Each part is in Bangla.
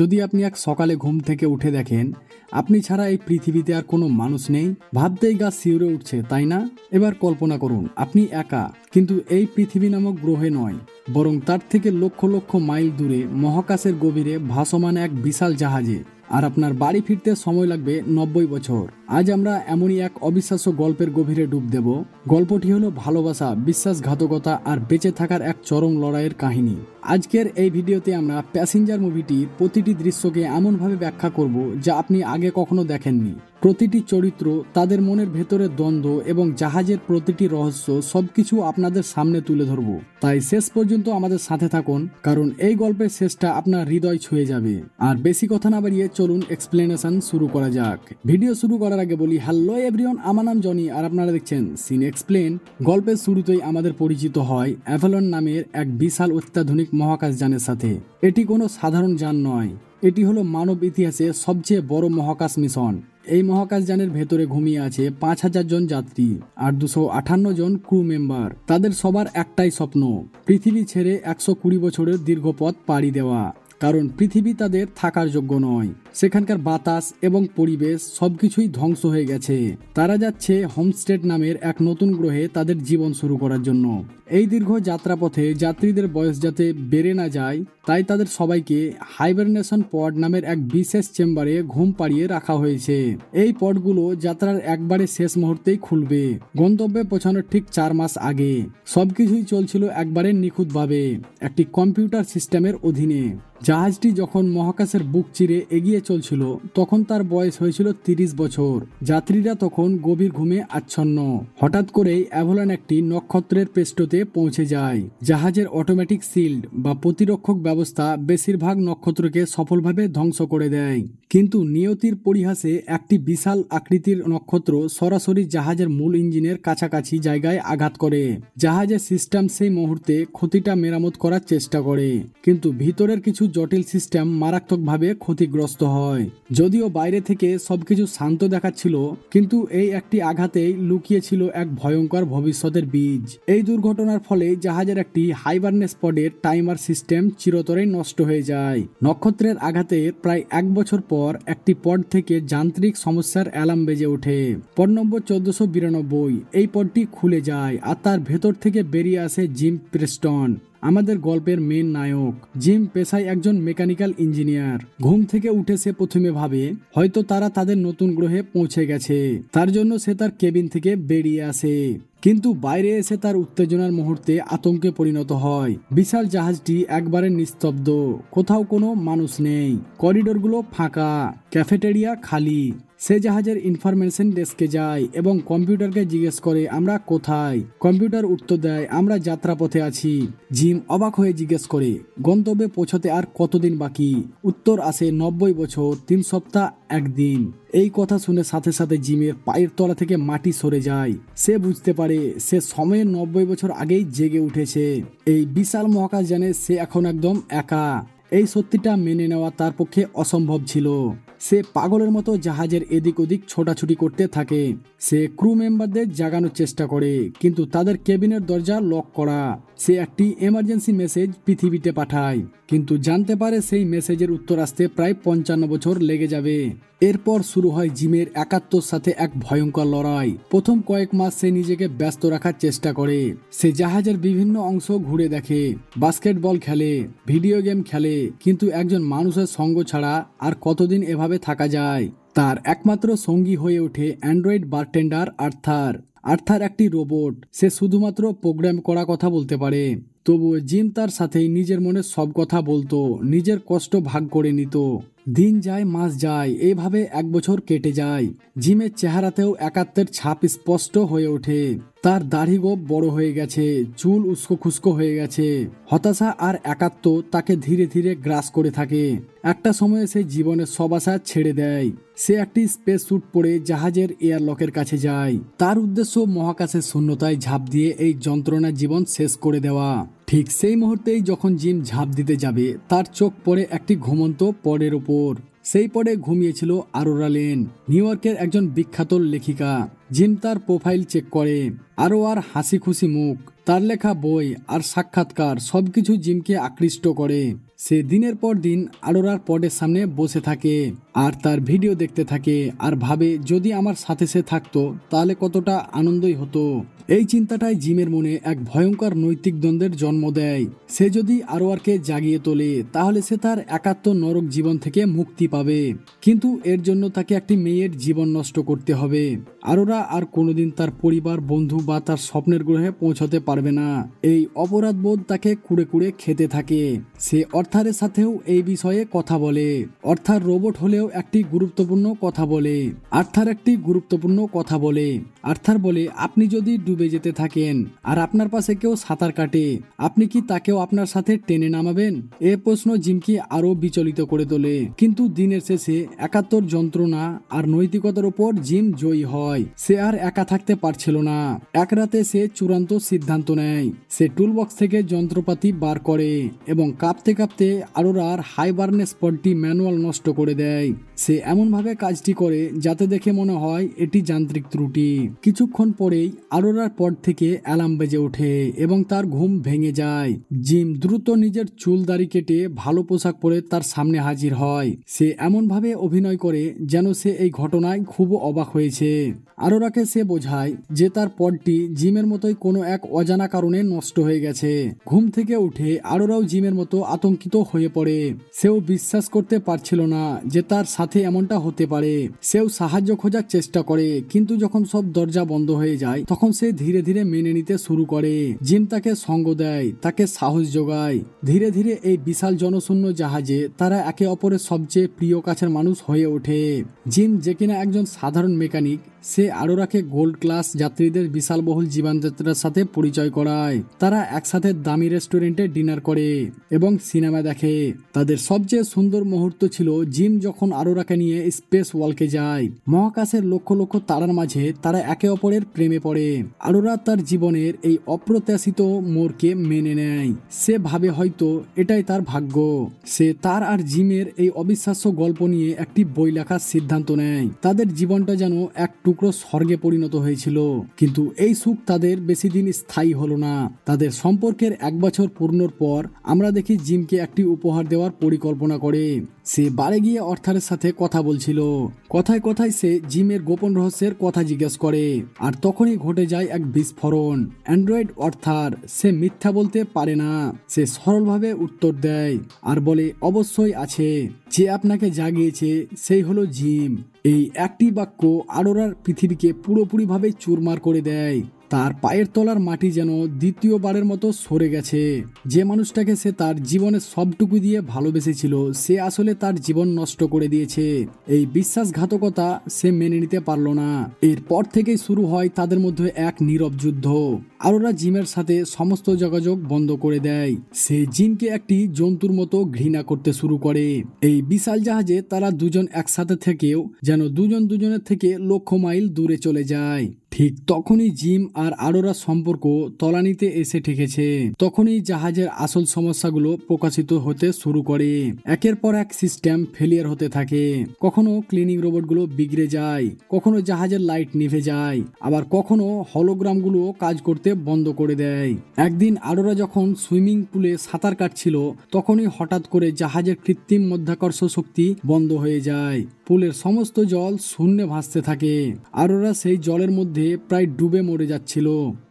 যদি আপনি এক সকালে ঘুম থেকে উঠে দেখেন, আপনি ছাড়া এই পৃথিবীতে আর কোনো মানুষ নেই, ভাবতেই গাছ শিউরে উঠছে, তাই না? এবার কল্পনা করুন, আপনি একা, কিন্তু এই পৃথিবী নামক গ্রহে নয়। বরং তার থেকে লক্ষ লক্ষ মাইল দূরে মহাকাশের গভীরে ভাসমান এক বিশাল জাহাজে। আর আপনার বাড়ি ফিরতে সময় লাগবে নব্বই বছর। আজ আমরা এমনই এক অবিশ্বাস্য গল্পের গভীরে ডুব দেব। গল্পটি হলো ভালোবাসা, বিশ্বাসঘাতকতা আর বেঁচে থাকার এক চরম লড়াইয়ের কাহিনী। আজকের এই ভিডিওতে আমরা প্যাসেঞ্জার মুভিটির প্রতিটি দৃশ্যকে এমনভাবে ব্যাখ্যা করব যা আপনি আগে কখনো দেখেননি। প্রতিটি চরিত্র, তাদের মনের ভেতরে দ্বন্দ্ব এবং জাহাজের প্রতিটি রহস্য সবকিছু আপনাদের সামনে তুলে ধরব। তাই শেষ পর্যন্ত আমাদের সাথে থাকুন, কারণ এই গল্পের শেষটা আপনার হৃদয় ছুঁয়ে যাবে। আর বেশি কথা না বাড়িয়ে চলুন এক্সপ্লেনেশন শুরু করা যাক। ভিডিও শুরু করার আগে বলি হ্যালো এভরিওন আমার নাম জনি, আর আপনারা দেখছেন সিন এক্সপ্লেন গল্পের শুরুতেই আমাদের পরিচিত হয় অ্যাভেলন নামের এক বিশাল অত্যাধুনিক মহাকাশ যানের সাথে। এটি কোনো সাধারণ যান নয়। এটি হলো মানব ইতিহাসে সবচেয়ে বড় মহাকাশ মিশন। এই মহাকাশযানের ভেতরে ঘুমিয়ে আছে পাঁচ হাজার জন যাত্রী আর দুশো আঠান্ন জন ক্রু মেম্বার তাদের সবার একটাই স্বপ্ন, পৃথিবী ছেড়ে একশো কুড়ি বছরের দীর্ঘ পথ পাড়ি দেওয়া। কারণ পৃথিবী তাদের থাকার যোগ্য নয়। সেখানকার বাতাস এবং পরিবেশ সবকিছুই ধ্বংস হয়ে গেছে। তারা যাচ্ছে হোমস্টেড নামের এক নতুন গ্রহে তাদের জীবন শুরু করার জন্য। এই দীর্ঘ যাত্রাপথে যাত্রীদের বয়স যাতে বেড়ে না যায়, তাই তাদের সবাইকে হাইবারনেশন পড নামের এক বিশেষ চেম্বারে ঘুম পাড়িয়ে রাখা হয়েছে। এই পডগুলো যাত্রার একবারে শেষ মুহূর্তেই খুলবে। গন্তব্যে পৌঁছানোর ঠিক চার মাস আগে। সবকিছুই চলছিল একবারে নিখুঁতভাবে। একটি কম্পিউটার সিস্টেমের অধীনে। জাহাজটি যখন মহাকাশের বুক চিরে এগিয়ে চলছিল, তখন তার বয়স হয়েছিল তিরিশ বছর। যাত্রীরা তখন গভীর ঘুমে আচ্ছন্ন। হঠাৎ করেই অ্যাভোলান একটি নক্ষত্রের পৃষ্ঠতে পৌঁছে যায়। জাহাজের অটোমেটিক শিল্ড বা প্রতিরক্ষক ব্যবস্থা বেশিরভাগ নক্ষত্রকে সফলভাবে ধ্বংস করে দেয়। কিন্তু নিয়তির পরিহাসে একটি বিশাল আকৃতির নক্ষত্র সরাসরি জাহাজের মূল ইঞ্জিনের কাছাকাছি জায়গায় আঘাত করে। জাহাজের সিস্টেম সেই মুহূর্তে ক্ষতিটা মেরামত করার চেষ্টা করে। কিন্তু ভিতরের কিছু জটিল সিস্টেম মারাত্মকভাবে ক্ষতিগ্রস্ত হয়। যদিও বাইরে থেকে সবকিছু শান্ত দেখাচ্ছিল, কিন্তু এই একটি আঘাতেই লুকিয়ে ছিল এক ভয়ঙ্কর ভবিষ্যতের বীজ। এই দুর্ঘটনার ফলে জাহাজের একটি হাইবারনেস পডের টাইমার সিস্টেম চিরতরেই নষ্ট হয়ে যায়। নক্ষত্রের আঘাতের প্রায় এক বছর পর একটি পড থেকে যান্ত্রিক সমস্যার অ্যালার্ম বেজে ওঠে। পড নম্বর চোদ্দশো বিরানব্বই, এই পডটি খুলে যায় আর তার ভেতর থেকে বেরিয়ে আসে জিম প্রেস্টন। আমাদের গল্পের মেন নায়ক। জিম পেশায় একজন মেকানিক্যাল ইঞ্জিনিয়ার ঘুম থেকে উঠে সে প্রথমে ভাবে, হয়তো তারা তাদের নতুন গ্রহে পৌঁছে গেছে। তার জন্য সে তার কেবিন থেকে বেরিয়ে আসে। কিন্তু বাইরে এসে তার উত্তেজনার মুহূর্তে আতঙ্কে পরিণত হয়। বিশাল জাহাজটি একবারে নিস্তব্ধ। কোথাও কোনো মানুষ নেই। করিডোরগুলো ফাঁকা। ক্যাফেটেরিয়া খালি। সে জাহাজের ইনফরমেশন ডেস্কে যায় এবং কম্পিউটারকে জিজ্ঞেস করে, আমরা কোথায়? কম্পিউটার উত্তর দেয়, আমরা যাত্রাপথে আছি। জিম অবাক হয়ে জিজ্ঞেস করে, গন্তব্যে পৌঁছতে আর কতদিন বাকি? উত্তর আসে, নব্বই বছর, তিন সপ্তাহ, একদিন। এই কথা শুনে সাথে সাথে জিমের পায়ের তলা থেকে মাটি সরে যায়। সে বুঝতে পারে, সে সময়ের নব্বই বছর আগেই জেগে উঠেছে। এই বিশাল মহাকাশ জানে সে এখন একদম একা। এই সত্যিটা মেনে নেওয়া তার পক্ষে অসম্ভব ছিল। সে পাগলের মতো জাহাজের এদিক ওদিক ছোটাছুটি করতে থাকে। সে ক্রু মেম্বারদের জাগানোর চেষ্টা করে, কিন্তু তাদের কেবিনের দরজা লক করা। সে একটি এমার্জেন্সি মেসেজ পৃথিবীতে পাঠায়, কিন্তু জানতে পারে সেই মেসেজের উত্তর আসতে প্রায় পঞ্চান্ন বছর লেগে যাবে। এরপর শুরু হয় জিমের একাত্তর সাথে এক ভয়ঙ্কর লড়াই। প্রথম কয়েক মাস সে নিজেকে ব্যস্ত রাখার চেষ্টা করে। সে জাহাজের বিভিন্ন অংশ ঘুরে দেখে, বাস্কেটবল খেলে, ভিডিও গেম খেলে, কিন্তু একজন মানুষের সঙ্গ ছাড়া আর কতদিন এভাবে থাকা যায়? তার একমাত্র সঙ্গী হয়ে ওঠে অ্যান্ড্রয়েড বারটেন্ডার আর্থার। আর্থার একটি রোবট। সে শুধুমাত্র প্রোগ্রাম করা কথা বলতে পারে। তবুও জিম তার সাথেই নিজের মনে সব কথা বলতো, নিজের কষ্ট ভাগ করে নিত। দিন যায়, মাস যায় এইভাবে এক বছর কেটে যায়। জিমের চেহারাতেও একাত্মের ছাপ স্পষ্ট হয়ে ওঠে। তার দাড়ি গোপ বড় হয়ে গেছে, চুল উস্কো খুস্কো হয়ে গেছে। হতাশা আর একাত্ম তাকে ধীরে ধীরে গ্রাস করে থাকে। একটা সময়ে সে জীবনের সব আশা ছেড়ে দেয়। সে একটি স্পেস স্যুট পরে জাহাজের এয়ারলকের কাছে যায়। তার উদ্দেশ্য মহাকাশের শূন্যতায় ঝাঁপ দিয়ে এই যন্ত্রণার জীবন শেষ করে দেওয়া। ঠিক সেই মুহূর্তেই যখন জিম ঝাঁপ দিতে যাবে, তার চোখ পড়ে একটি ঘুমন্ত পডের ওপর সেই পডে ঘুমিয়েছিল আরোরা লেন, নিউ ইয়র্কের একজন বিখ্যাত লেখিকা। জিম তার প্রোফাইল চেক করে, আরও আর হাসি খুশি মুখ। তার লেখা বই আর সাক্ষাৎকার সবকিছু জিমকে আকৃষ্ট করে। সে দিনের পর দিন আরোরার পডের সামনে বসে থাকে আর তার ভিডিও দেখতে থাকে আর ভাবে, যদি আমার সাথে সে থাকতো, তাহলে কতটা আনন্দই হতো। এই চিন্তাটাই জিমের মনে এক ভয়ঙ্কর নৈতিক দ্বন্দ্বের জন্ম দেয়। সে যদি আরোয়ারকে জাগিয়ে তোলে, তাহলে সে তার একাত্ম নরক জীবন থেকে মুক্তি পাবে। কিন্তু এর জন্য তাকে একটি মেয়ের জীবন নষ্ট করতে হবে। আরোরা আর কোনোদিন তার পরিবার, বন্ধু বা তার স্বপ্নের গ্রহে পৌঁছতে পারবে না। এই অপরাধ বোধ তাকে কুড়ে কুড়ে খেতে থাকে। সে অর্থারের সাথেও এই বিষয়ে কথা বলে। অর্থার রোবট হলেও একটি গুরুত্বপূর্ণ কথা বলে। আর্থার একটি গুরুত্বপূর্ণ কথা বলে। আর্থার বলে, আপনি যদি ডুবে যেতে থাকেন আর আপনার পাশে কেউ সাঁতার কাটে, আপনি কি তাকেও আপনার সাথে টেনে নামাবেন? এ প্রশ্ন জিমকে আরও বিচলিত করে তোলে। কিন্তু দিনের শেষে একাত্তর যন্ত্রণা আর নৈতিকতার উপর জিম জয়ী হয়। সে আর একা থাকতে পারছিল না। এক রাতে সে চূড়ান্ত সিদ্ধান্ত নেয়। সে টুলবক্স থেকে যন্ত্রপাতি বার করে এবং কাঁপতে কাঁপতে আরোরার হাই বার্নেস পডটি ম্যানুয়াল নষ্ট করে দেয়। সে এমনভাবে কাজটি করে যাতে দেখে মনে হয় এটি যান্ত্রিক ত্রুটি। কিছুক্ষণ পরেই আরোরার পড থেকে অ্যালার্ম বেজে ওঠে এবং তার ঘুম ভেঙে যায়। জিম দ্রুত নিজের চুল দাড়ি কেটে ভালো পোশাক পরে তার সামনে হাজির হয়। সে এমনভাবে অভিনয় করে যেন সে এই ঘটনায় খুব অবাক হয়েছে। আরোরাকে সে বোঝায় যে তার পডটি জিমের মতোই কোনো এক অজানা কারণে নষ্ট হয়ে গেছে। ঘুম থেকে উঠে আরোরাও জিমের মতো আতঙ্কিত হয়ে পড়ে। সেও বিশ্বাস করতে পারছিল না যে তার সাথে এমনটা হতে পারে। সেও সাহায্য খোঁজার চেষ্টা করে, কিন্তু যখন সব দরজা বন্ধ হয়ে যায়, তখন সে ধীরে ধীরে মেনে নিতে শুরু করে। জিম তাকে সঙ্গ দেয়, তাকে সাহস যোগায়। ধীরে ধীরে এই বিশাল জনশূন্য জাহাজে তারা একে অপরের সবচেয়ে প্রিয় কাছের মানুষ হয়ে ওঠে। জিম যে কিনা একজন সাধারণ মেকানিক সে আরোরাকে গোল্ড ক্লাস যাত্রীদের বিশালবহুল জীবনযাত্রার সাথে পরিচয় করায়। তারা একসাথে দামি রেস্টুরেন্টে ডিনার করে এবং সিনেমা দেখে। তাদের সবচেয়ে সুন্দর মুহূর্ত ছিল জিম যখন আরোরাকে নিয়ে স্পেস ওয়ালকে যায়। মহাকাশের লক্ষ লক্ষ তারার মাঝে তারা একে অপরের প্রেমে পড়ে। আরোরা তার জীবনের এই অপ্রত্যাশিত মোড়কে মেনে নেয়। সে ভাবে হয়তো এটাই তার ভাগ্য। সে তার আর জিমের এই অবিশ্বাস্য গল্প নিয়ে একটি বই লেখার সিদ্ধান্ত নেয়। তাদের জীবনটা যেন এক স্বর্গে পরিণত হয়েছিল। কিন্তু এই সুখ তাদের বেশি দিন স্থায়ী হলো না। তাদের সম্পর্কের এক বছর পূর্ণর পর আমরা দেখি জিমকে একটি উপহার দেওয়ার পরিকল্পনা করে। সে বারে গিয়ে অর্থারের সাথে কথা বলছিল। কথায় কথায় সে জিমের গোপন রহস্যের কথা জিজ্ঞেস করে। আর তখনই ঘটে যায় এক বিস্ফোরণ। অ্যান্ড্রয়েড অর্থার, সে মিথ্যা বলতে পারে না। সে সরলভাবে উত্তর দেয় আর বলে, অবশ্যই আছে। যে আপনাকে জাগিয়েছে, সেই হলো জিম। এই একটি বাক্য আরোরার পৃথিবীকে পুরোপুরিভাবে চুরমার করে দেয়। তার পায়ের তলার মাটি যেন দ্বিতীয়বারের মতো সরে গেছে। যে মানুষটাকে সে তার জীবনের সবটুকু দিয়ে ভালোবেসেছিল, সে আসলে তার জীবন নষ্ট করে দিয়েছে। এই বিশ্বাসঘাতকতা সে মেনে নিতে পারল না। এরপর থেকেই শুরু হয় তাদের মধ্যে এক নীরব যুদ্ধ। আরোরা জিমের সাথে সমস্ত যোগাযোগ বন্ধ করে দেয়। সে জিমকে একটি জন্তুর মতো ঘৃণা করতে শুরু করে। এই বিশাল জাহাজে তারা দুজন একসাথে থেকেও যেন দুজন দুজনের থেকে লক্ষ মাইল দূরে চলে যায়। ঠিক তখনই জিম আর আরোরা সম্পর্ক তলানিতে এসে ঠেকেছে। তখনই জাহাজের আসল সমস্যাগুলো প্রকাশিত হতে শুরু করে। একের পর এক সিস্টেম ফেলিয়ার হতে থাকে। কখনো ক্লিনিং রোবটগুলো বিগড়ে যায়, কখনো জাহাজের লাইট নিভে যায়, আবার কখনো হলোগ্রামগুলো কাজ করতে বন্ধ করে দেয়। একদিন আরোরা যখন সুইমিং পুলে সাঁতার কাটছিল, তখনই হঠাৎ করে জাহাজের কৃত্রিম মধ্যাকর্ষ শক্তি বন্ধ হয়ে যায়। পুলের সমস্ত জল শূন্যে ভাসতে থাকে। আরোরা সেই জলের মধ্যে প্রায় ডুবে মরে যাচ্ছিল।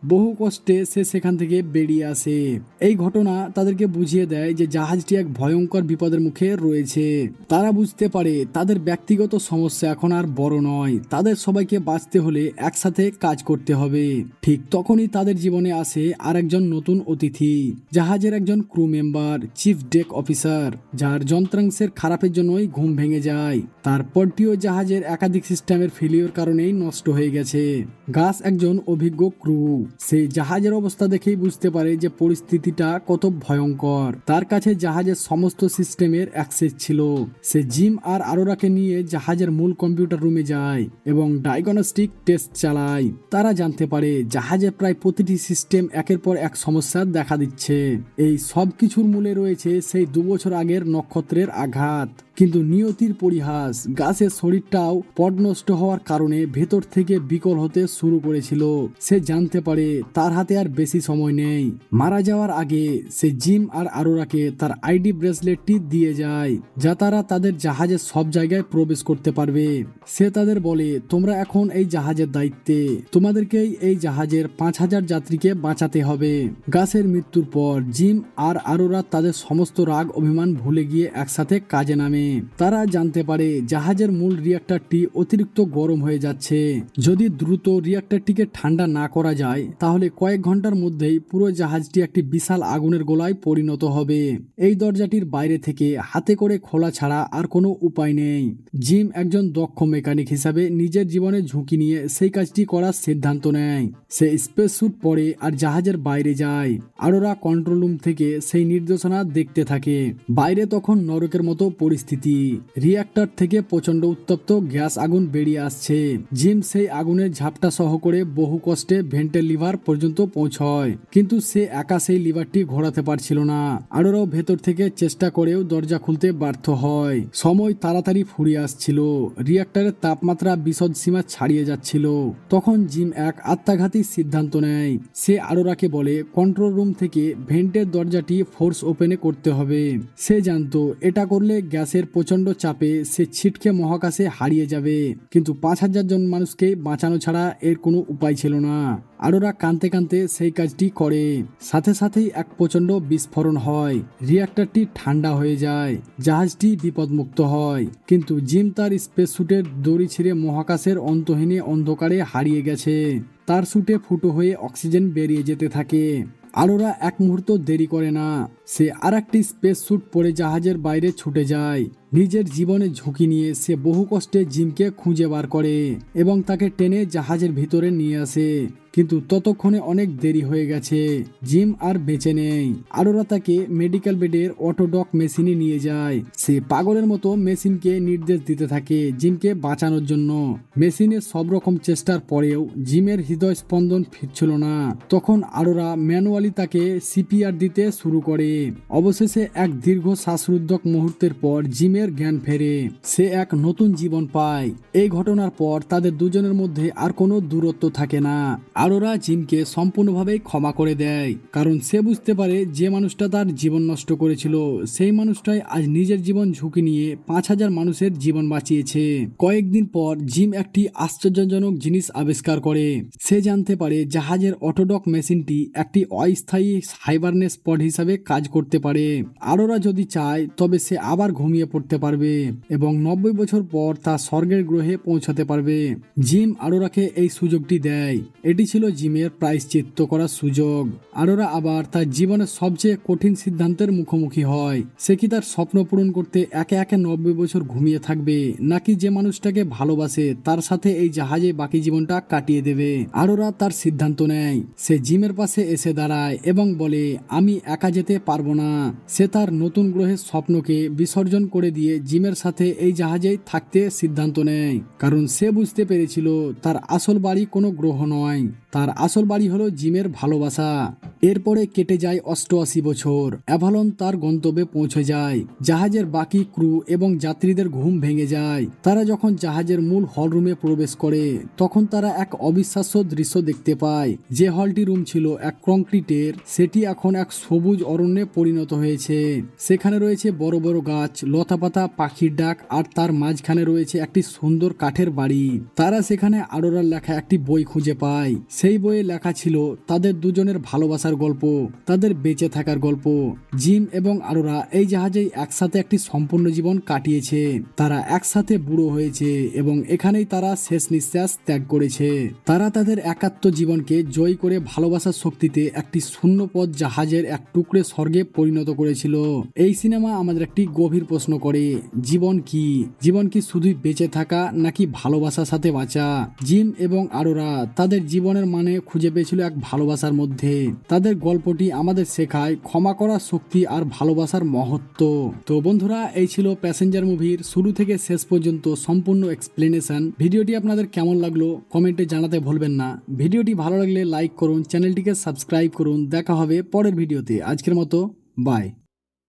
বহু কষ্টে সে সেখান থেকে বেরিয়ে আসে। এই ঘটনা তাদেরকে বুঝিয়ে দেয় যে জাহাজটি এক ভয়ঙ্কর বিপদের মুখে রয়েছে। তারা বুঝতে পারে তাদের ব্যক্তিগত সমস্যা এখন আর বড় নয়। তাদের সবাইকে বাঁচতে হলে একসাথে কাজ করতে হবে। ঠিক তখনই তাদের জীবনে আসে আর একজন নতুন অতিথি, জাহাজের একজন crew member chief deck officer যার যন্ত্রাংশের খারাপের জন্যই ঘুম ভেঙে যায়। তার পরটিও জাহাজের একাধিক সিস্টেমের ফেলিওর কারণেই নষ্ট হয়ে গেছে। গাছ একজন অভিজ্ঞ ক্রু সে জাহাজের অবস্থা দেখেই বুঝতে পারে যে পরিস্থিতিটা কত ভয়ঙ্কর। তার কাছে জাহাজের সমস্ত সিস্টেমের অ্যাক্সেস ছিল। সে জিম আর আরোরাকে নিয়ে জাহাজের মূল কম্পিউটার রুমে যায় এবং ডায়াগনস্টিক টেস্ট চালায়। তারা জানতে পারে জাহাজের প্রায় প্রতিটি সিস্টেম একের পর এক সমস্যা দেখা দিচ্ছে। এই সব কিছুর মূলে রয়েছে সেই দু বছর আগের নক্ষত্রের আঘাত। কিন্তু নিয়তির পরিহাস গাছের শরীরটাও পডনষ্ট হওয়ার কারণে ভেতর থেকে বিকল হতে শুরু করেছিল। সে জানতে পারে তার হাতে আর বেশি সময় নেই। মারা যাওয়ার আগে সে জিম আর আরোরাকে তার আইডি ব্রেসলেটটি দিয়ে যায়, যা তারা তাদের জাহাজের সব জায়গায় প্রবেশ করতে পারবে। সে তাদের বলে, তোমরা এখন এই জাহাজের দায়িত্বে। তোমাদেরকেই এই জাহাজের পাঁচ হাজার যাত্রীকে বাঁচাতে হবে। গাছের মৃত্যুর পর জিম আর আরোরা তাদের সমস্ত রাগ অভিমান ভুলে গিয়ে একসাথে কাজে নামে। তারা জানতে পারে জাহাজের মূল রিয়াক্টরটি অতিরিক্ত গরম হয়ে যাচ্ছে। যদি দ্রুত রিয়াক্টরটিকে ঠান্ডা না করা যায়, তাহলে কয়েক ঘণ্টার মধ্যেই পুরো জাহাজটি একটি বিশাল আগুনের গোলায় পরিণত হবে। এই দরজাটির বাইরে থেকে হাতে করে খোলা ছাড়া আর কোনো উপায় নেই। জিম একজন দক্ষ মেকানিক হিসাবে নিজের জীবনে ঝুঁকি নিয়ে সেই কাজটি করার সিদ্ধান্ত নেয়। সে স্পেস স্যুট পরে আর জাহাজের বাইরে যায়। আরোরা কন্ট্রোল রুম থেকে সেই নির্দেশনা দেখতে থাকে। বাইরে তখন নরকের মতো পরিস্থিতি রিয়াক্টর থেকে প্রচণ্ড উত্তপ্ত গ্যাস আগুন বেরিয়ে আসছে। জিম সেই আগুনের ঝাপটা সহ করে বহু কষ্টে ভেন্টের লিভার পর্যন্ত পৌঁছয়। কিন্তু সে একা সেই লিভারটি ঘোরাতে পারছিল না। আরোরাও ভেতর থেকে চেষ্টা করেও দরজা খুলতে ব্যর্থ হয়। সময় তাড়াতাড়ি ফুরিয়ে আসছিল। রিয়াক্টরের তাপমাত্রা বিশদ সীমা ছাড়িয়ে যাচ্ছিল। তখন জিম এক আত্মাঘাতী সিদ্ধান্ত নেয়। সে আরোরাকে বলে কন্ট্রোল রুম থেকে ভেন্টের দরজাটি ফোর্স ওপেনে করতে হবে। সে জানতো, এটা করলে গ্যাসের প্রচণ্ড চাপে সে ছিটকে মহাকাশে হারিয়ে যাবে। কিন্তু পাঁচ হাজার জন মানুষকে বাঁচানো ছাড়া এর কোনো উপায় ছিল না। আরোরা কানতে কানতে সেই কাজটি করে। সাথে সাথেই এক প্রচণ্ড বিস্ফোরণ হয়। রিয়াক্টরটি ঠান্ডা হয়ে যায়। জাহাজটি বিপদমুক্ত হয়। কিন্তু জিম তার স্পেস স্যুটের দড়ি ছিঁড়ে মহাকাশের অন্তহীনে অন্ধকারে হারিয়ে গেছে। তার স্যুটে ফুটো হয়ে অক্সিজেন বেরিয়ে যেতে থাকে। আরোরা এক মুহূর্ত দেরি করে না। সে আর একটি স্পেস স্যুট পরে জাহাজের বাইরে ছুটে যায়। নিজের জীবনে ঝুঁকি নিয়ে সে বহু কষ্টে জিমকে খুঁজে বার করে এবং তাকে টেনে জাহাজের ভিতরে নিয়ে আসে। কিন্তু ততক্ষণে অনেক দেরি হয়ে গেছে। জিম আর বেঁচে নেই। আরোরা তাকে মেডিকেল বেডের অটোডক মেশিনে নিয়ে যায়। সে পাগলের মতো মেশিনকে নির্দেশ দিতে থাকে জিমকে বাঁচানোর জন্য। মেশিনের সব রকম চেষ্টার পরেও জিমের হৃদয় স্পন্দন ফিরছিল না। তখন আরোরা ম্যানুয়ালি তাকে সিপিআর দিতে শুরু করে। অবশেষে এক দীর্ঘ শ্বাসরুদ্ধক মুহূর্তের পর জিমের জ্ঞান ফেরে। সে এক নতুন জীবন পায়। এই ঘটনার পর তাদের দুজনের মধ্যে আর কোনো দূরত্ব থাকে না। আরোরা জিমকে সম্পূর্ণভাবে ক্ষমা করে দেয়। কারণ সে বুঝতে পারে যে মানুষটা তার জীবন নষ্ট করেছিল, সেই মানুষটাই আজ নিজের জীবন ঝুঁকি নিয়ে পাঁচ হাজার মানুষের জীবন বাঁচিয়েছে। কয়েকদিন পর জিম একটি আশ্চর্যজনক জিনিস আবিষ্কার করে। সে জানতে পারে জাহাজের অটোডক মেশিনটি একটি অস্থায়ী হাইবারনেস পড হিসাবে কাজ করতে পারে। আরোরা যদি চায়, তবে সে আবার ঘুমিয়ে পড়তে পারবে এবং নব্বই বছর পর তা স্বর্গের গ্রহে পৌঁছাতে পারবে। জিম আরোরাকে এই সুযোগটি দেয়। এটি ছিল জিমের প্রায়শ্চিত্ত করার সুযোগ। আরোরা আবার তার জীবনের সবচেয়ে কঠিন সিদ্ধান্তের মুখোমুখি হয়। সে কি তার স্বপ্ন পূরণ করতে একে একে নব্বই বছর ঘুমিয়ে থাকবে, নাকি যে মানুষটাকে ভালোবাসে, তার সাথে এই জাহাজে বাকি জীবনটা কাটিয়ে দেবে? আরোরা তার সিদ্ধান্ত নেয়। সে জিমের পাশে এসে দাঁড়ায় এবং বলে, আমি একা যেতে পারব না। সে তার নতুন গ্রহের স্বপ্নকে বিসর্জন করে দিয়ে জিমের সাথে এই জাহাজেই থাকতে সিদ্ধান্ত নেয়। কারণ সে বুঝতে পেরেছিল, তার আসল বাড়ি কোনো গ্রহ নয়। তার আসল বাড়ি হলো জিমের ভালোবাসা। এরপরে কেটে যায় অষ্টআশি বছর। অ্যাভালন তার গন্তব্যে পৌঁছে যায়। জাহাজের বাকি ক্রু এবং যাত্রীদের ঘুম ভেঙে যায়। তারা যখন জাহাজের মূল হলরুমে প্রবেশ করে, তখন তারা এক অবিশ্বাস্য দৃশ্য দেখতে পায়। যে হলটি রুম ছিল এক কংক্রিটের, সেটি এখন এক সবুজ অরণ্যে পরিণত হয়েছে। সেখানে রয়েছে বড় বড় গাছ, লতাপাতা, পাখির ডাক, আর তার মাঝখানে রয়েছে একটি সুন্দর কাঠের বাড়ি। তারা সেখানে আরোরার লেখা একটি বই খুঁজে পায়। সেই বইয়ে লেখা ছিল, তাদের দুজনের ভালোবাসার গল্প, তাদের বেঁচে থাকার গল্প, জিম এবং আরোরা এই জাহাজেই একসাথে একটি সম্পূর্ণ জীবন কাটিয়েছে। তারা একসাথে বুড়ো হয়েছে এবং এখানেই তারা শেষ নিঃশ্বাস ত্যাগ করেছে। তারা তাদের একাত্ম জীবনকে জয় করে ভালোবাসার শক্তিতে একটি শূন্য পথ জাহাজের এক টুকরে স্বর্গে পরিণত করেছিল। এই সিনেমা আমাদের একটি গভীর প্রশ্ন করে, জীবন কি? জীবন কি শুধুই বেঁচে থাকা নাকি ভালোবাসার সাথে বাঁচা? জিম এবং আরোরা তাদের জীবনের মানে খুঁজে পেয়েছিল এক ভালোবাসার মধ্যে। তাদের গল্পটি আমাদের শেখায়, ক্ষমা করার শক্তি আর ভালোবাসার মহত্ব। তো বন্ধুরা, এই ছিল প্যাসেঞ্জার মুভির শুরু থেকে শেষ পর্যন্ত সম্পূর্ণ এক্সপ্লেনেশন ভিডিওটি আপনাদের কেমন লাগল কমেন্টে জানাতে ভুলবেন না। ভিডিওটি ভালো লাগলে লাইক করুন, চ্যানেলটিকে সাবস্ক্রাইব করুন। দেখা হবে পরের ভিডিওতে। আজকের মতো বাই